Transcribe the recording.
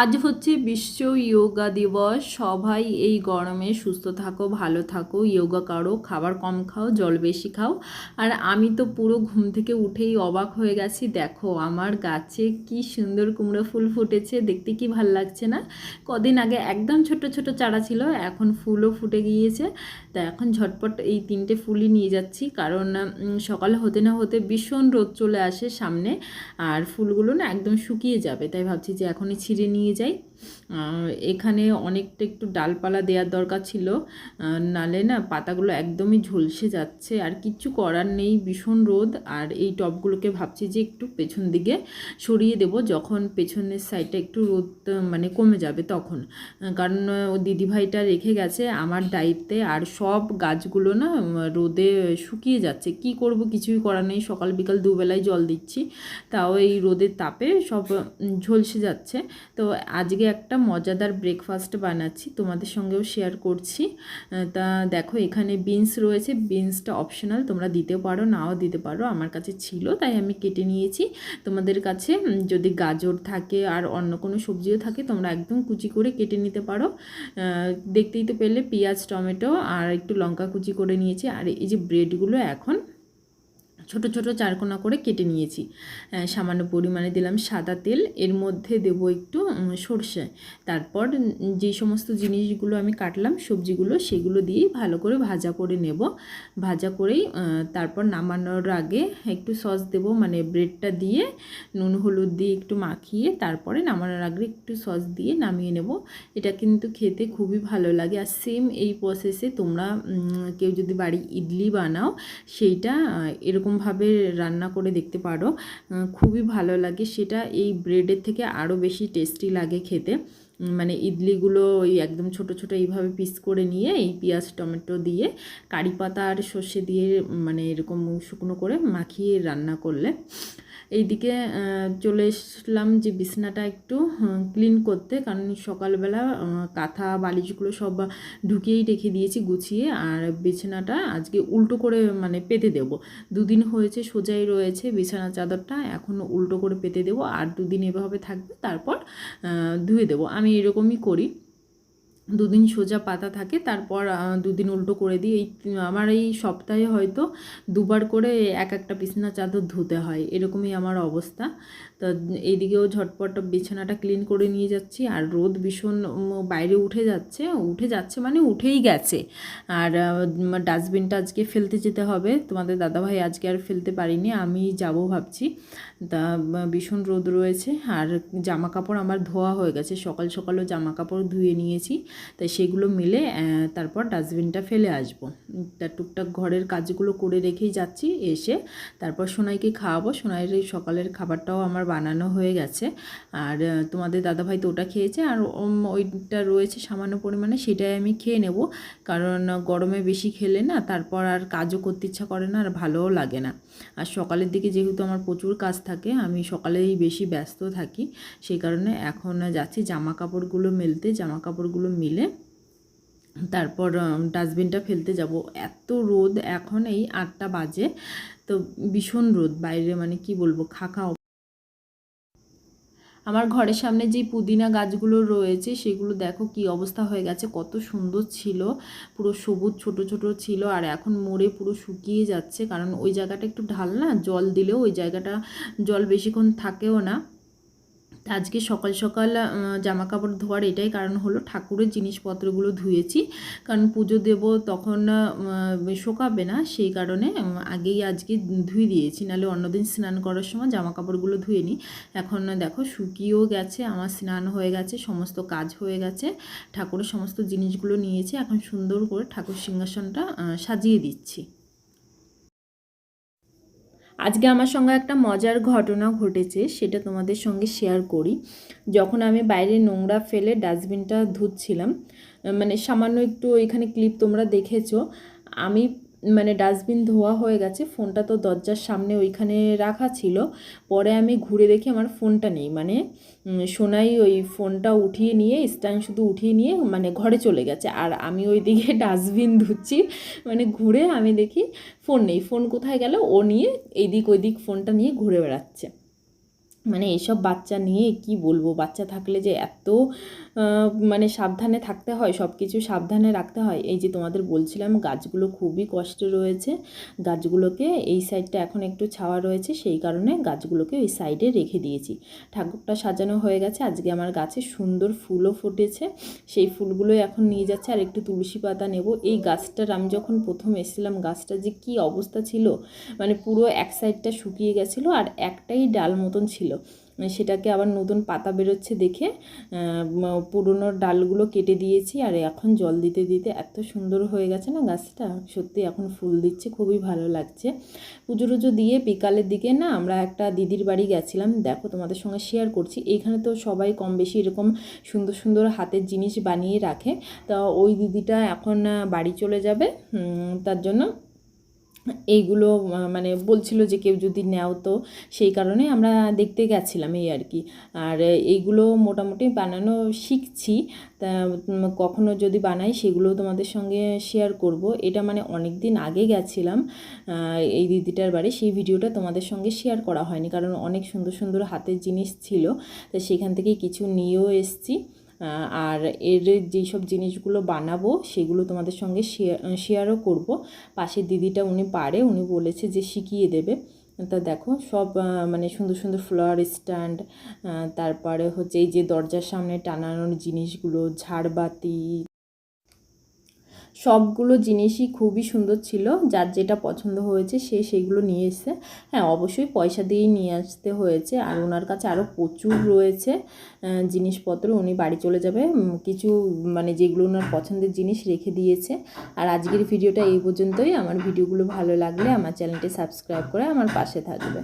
আজ হচ্ছে বিশ্ব ইয়োগা দিবস। সবাই এই গরমে সুস্থ থাকো, ভালো থাকো। ইয়োগা করো, খাবার কম খাও, জল বেশি খাও। আর আমি তো পুরো ঘুম থেকে উঠেই অবাক হয়ে গেছি। দেখো, আমার গাছে কি সুন্দর কুমড়ো ফুল ফুটেছে। দেখতে কি ভালো লাগছে না? কদিন আগে একদম ছোট ছোট চারা ছিল, এখন ফুলও ফুটে গিয়েছে। তা এখন ঝটপট এই তিনটে ফুলই নিয়ে যাচ্ছি। কারণ সকালে হতে না হতে ভীষণ রোদ চলে আসে সামনে। আর ফুলগুলো না একদম শুকিয়ে যাবে। তাই ভাবছি যে এখনই ছিঁড়ে নিয়ে যাই। এখানে অনেকটা একটু ডালপালা দেওয়ার দরকার ছিল। নালে না পাতাগুলো একদমই ঝলসে যাচ্ছে আর কিচ্ছু করার নেই, ভীষণ রোদ। আর এই টবগুলোকে ভাবছি যে একটু পেছন দিকে সরিয়ে দেব, যখন পেছনের সাইডটা একটু রোদ মানে কমে যাবে তখন। কারণ ও দিদিভাইটা রেখে গেছে আমার দায়িত্বে আর সব গাছগুলো না রোদে শুকিয়ে যাচ্ছে। কি করব কিছুই করার নেই, সকাল বিকাল দুবেলায় জল দিচ্ছি, তাও এই রোদের তাপে সব ঝলসে যাচ্ছে। তো আজকে একটা মজাদার ব্রেকফাস্ট বানাচ্ছি, তোমাদের সঙ্গেও শেয়ার করছি। তা দেখো, এখানে বিনস রয়েছে বিনসটা অপশনাল তোমরা দিতেও পারো, নাও দিতে পারো, আমার কাছে ছিল, তাই আমি কেটে নিয়েছি। তোমাদের কাছে যদি গাজর থাকে আর অন্য কোনো সবজিও থাকে, তোমরা একদম কুচি করে কেটে নিতে পারো। দেখতেই তো পেলে, পেঁয়াজ, টমেটো আর একটু লঙ্কা কুচি করে নিয়েছি, আর এই যে ব্রেডগুলো এখন ছোট ছোট চারকোনা করে কেটে নিয়েছি। সামান্য পরিমাণে দিলাম সাদা তেল এর মধ্যে দেব একটু সর্ষে। তারপর যে সমস্ত জিনিসগুলো আমি কাটলাম সবজিগুলো সেগুলো দিয়েই ভালো করে ভাজা করে নেব। ভাজা করেই তারপর নামানোর আগে একটু সস দেব মানে ব্রেডটা দিয়ে নুন হলুদ দিয়ে একটু মাখিয়ে তারপরে নামানোর আগে একটু সস দিয়ে নামিয়ে নেব। এটা কিন্তু খেতে খুবই ভালো লাগে। আর সেম এই প্রসেসে তোমরা কেউ যদি বাড়ি ইডলি বানাও সেইটা আহ, এরকমভাবে রান্না করে দেখতে পারো। খুবই ভালো লাগে। সেটা এই ব্রেডের থেকে আরও বেশি টেস্টি লাগে খেতে। মানে ইডলিগুলো ওই একদম ছোট ছোট এইভাবে পিস করে নিয়ে এই পেঁয়াজ, টমেটো দিয়ে কারি পাতা আর সর্ষে দিয়ে মানে এরকম শুকনো করে মাখিয়ে রান্না করলে। এইদিকে চলে এসলাম যে বিছনাটা একটু ক্লিন করতে। কারণ সকালবেলা কাঁথা, বালিশগুলো সব ঢুকিয়েই রেখে দিয়েছি গুছিয়ে। আর বিছানাটা আজকে উল্টো করে মানে পেতে দেব। দুদিন হয়েছে সোজাই রয়েছে বিছানা চাদরটা। এখন উল্টো করে পেতে দেব। আর দুদিন এভাবে থাকবে। তারপর ধুয়ে দেব। আমি এরকমই করি। দুদিন সোজা পাতা থাকে, তারপর দুদিন উল্টো করে দিই। এই, আমার এই সপ্তাহে হয়তো দুবার করে এক একটা বিছানা চাদর ধুতে হয়, এরকমই আমার অবস্থা। তো এইদিকেও ঝটপট বিছানাটা ক্লিন করে নিয়ে যাচ্ছি, আর রোদ ভীষণ বাইরে উঠে যাচ্ছে উঠে যাচ্ছে মানে উঠেই গেছে। আর ডাস্টবিনটা আজকে ফেলতে যেতে হবে, তোমাদের দাদাভাই আজকে আর ফেলতে পারিনি, আমি যাব ভাবছি। তা ভীষণ রোদ রয়েছে, আর জামা কাপড় আমার ধোয়া হয়ে গেছে, সকাল সকালও জামা কাপড় ধুয়ে নিয়েছি। তাই সেগুলো মিলে তারপর ডাস্টবিনটা ফেলে আসব। তা টুকটাক ঘরের কাজগুলো করে রেখেই যাচ্ছি, এসে তারপর সোনাইকে খাওয়াবো। সোনাইয়ের সকালের খাবারটাও আমার বানানো হয়ে গেছে। আর তোমাদের দাদাভাই তো ওটা খেয়েছে, আর ওইটা রয়েছে সামান্য পরিমাণে, সেটাই আমি খেয়ে নেব। কারণ গরমে বেশি খেলে না, তারপর আর কাজও করতে ইচ্ছা করে না, আর ভালোও লাগে না। আর সকালের দিকে যেহেতু আমার প্রচুর কাজ থাকে, আমি সকালেই বেশি ব্যস্ত থাকি। সেই কারণে এখন যাচ্ছি জামা কাপড়গুলো মেলতে। জামা কাপড়গুলো মিলে। তারপর ডাস্টবিনটা ফেলতে যাব। এত রোদ, এখন এই আটটা বাজে। তো ভীষণ রোদ, বাইরে মানে কি বলব, খাখা আমার ঘরের সামনে যে পুদিনা গাছগুলো রয়েছে, সেগুলো দেখো কি অবস্থা হয়ে গেছে। কত সুন্দর ছিল, পুরো সবুজ ছোট ছোট ছিল, আর এখন মরে পুরো শুকিয়ে যাচ্ছে। কারণ ওই জায়গাটা একটু ঢাল না, জল দিলেও ওই জায়গাটা জল বেশিক্ষণ থাকেও না। আজকে সকাল সকাল জামা কাপড় ধোয়ার এটাই কারণ হলো ঠাকুরের জিনিসপত্রগুলো ধুয়েছি। কারণ পুজো দেব তখন শোকাবে না, সেই কারণে আগেই আজকে ধুয়ে দিয়েছি। নাহলে অন্যদিন স্নান করার সময় জামা কাপড়গুলো ধুয়ে নিই। এখন দেখো শুকিয়েও গেছে, আমার স্নান হয়ে গেছে, সমস্ত কাজ হয়ে গেছে। ঠাকুরের সমস্ত জিনিসগুলো নিয়েছি, এখন সুন্দর করে ঠাকুর সিংহাসনটা সাজিয়ে দিচ্ছি। আজকে আমার সঙ্গে একটা মজার ঘটনা ঘটেছে, সেটা তোমাদের সঙ্গে শেয়ার করি। যখন আমি বাইরে নোংরা ফেলে ডাস্টবিনটা ধুচ্ছিলাম মানে সামান্য একটু ওইখানে ক্লিপ তোমরা দেখেছ, আমি মানে ডাস্টবিন ধোয়া হয়ে গেছে, ফোনটা তো দরজার সামনে ওইখানে রাখা ছিল। পরে আমি ঘুরে দেখি আমার ফোনটা নেই মানে সোনাই ওই ফোনটা উঠিয়ে নিয়ে, স্ট্যান্ড শুধু উঠিয়ে নিয়ে মানে ঘরে চলে গেছে। আর আমি ওই দিকে ডাস্টবিন ধুচ্ছি মানে ঘুরে আমি দেখি ফোন নেই। ফোন কোথায় গেল? ও নিয়ে এইদিক ওইদিক ফোনটা নিয়ে ঘুরে বেড়াচ্ছে। মানে এসব বাচ্চা নিয়ে কি বলব? বাচ্চা থাকলে যে এত মানে সাবধানে থাকতে হয় সব কিছু সাবধানে রাখতে হয়। এই যে তোমাদের বলছিলাম, গাছগুলো খুবই কষ্টে রয়েছে। গাছগুলোকে এই সাইডটা এখন একটু ছাওয়া রয়েছে, সেই কারণে গাছগুলোকে ওই সাইডে রেখে দিয়েছি। ঠাকুরটা সাজানো হয়ে গেছে। আজকে আমার গাছে সুন্দর ফুলও ফুটেছে। সেই ফুলগুলোই এখন নিয়ে যাচ্ছে। আর একটু তুলসী পাতা নেব। এই গাছটার আমি যখন প্রথম এসেছিলাম, গাছটা যে কি অবস্থা ছিল মানে পুরো এক সাইডটা শুকিয়ে গেছিল আর একটাই ডাল মতন ছিল। সেটাকে আবার নতুন পাতা বেরোচ্ছে দেখে পুরনো ডালগুলো কেটে দিয়েছি আর এখন জল দিতে দিতে এত সুন্দর হয়ে গেছে না গাছটা। সত্যি এখন ফুল দিচ্ছে, খুবই ভালো লাগছে। পুজো টুজো দিয়ে বিকালের দিকে না আমরা একটা দিদির বাড়ি গেছিলাম। দেখো তোমাদের সঙ্গে শেয়ার করছি। এখানে তো সবাই কম বেশি এরকম সুন্দর সুন্দর হাতের জিনিস বানিয়ে রাখে। তা ওই দিদিটা এখন বাড়ি চলে যাবে। তার জন্য এইগুলো মানে বলছিল যে কেউ যদি নেও তো সেই কারণে আমরা দেখতে গেছিলাম এই আর কি। আর এইগুলো মোটামুটি বানানো শিখছি, তা কখনো যদি বানাই সেগুলো তোমাদের সঙ্গে শেয়ার করব। এটা মানে অনেক দিন আগে গেছিলাম এই দিদিটার বাড়ি। সেই ভিডিওটা তোমাদের সঙ্গে শেয়ার করা হয়নি, কারণ অনেক সুন্দর সুন্দর হাতের জিনিস ছিল। তো সেখান থেকে কিছু নিয়েও এসছি। আর এর যেসব জিনিসগুলো বানাবো, সেগুলো তোমাদের সঙ্গে শেয়ার শেয়ারও করব। পাশের দিদিটা উনি পারে, উনি বলেছে যে শিখিয়ে দেবে। তা দেখো, সব মানে সুন্দর সুন্দর ফ্লাওয়ার স্ট্যান্ড তারপরে হচ্ছে এই যে দরজার সামনে টানানোর জিনিসগুলো, ঝাড়বাতি সবগুলো জিনিসই খুবই সুন্দর ছিল। যার যেটা পছন্দ হয়েছে সে সেগুলো নিয়ে এসছে। হ্যাঁ অবশ্যই পয়সা দিয়েই নিয়ে আসতে হয়েছে। আর ওনার কাছে আরও প্রচুর রয়েছে জিনিসপত্র। উনি বাড়ি চলে যাবে। কিছু মানে যেগুলো ওনার পছন্দের জিনিস রেখে দিয়েছে। আর আজকের ভিডিওটা এই পর্যন্তই। আমার ভিডিওগুলো ভালো লাগলে আমার চ্যানেলটি সাবস্ক্রাইব করে আমার পাশে থাকবে।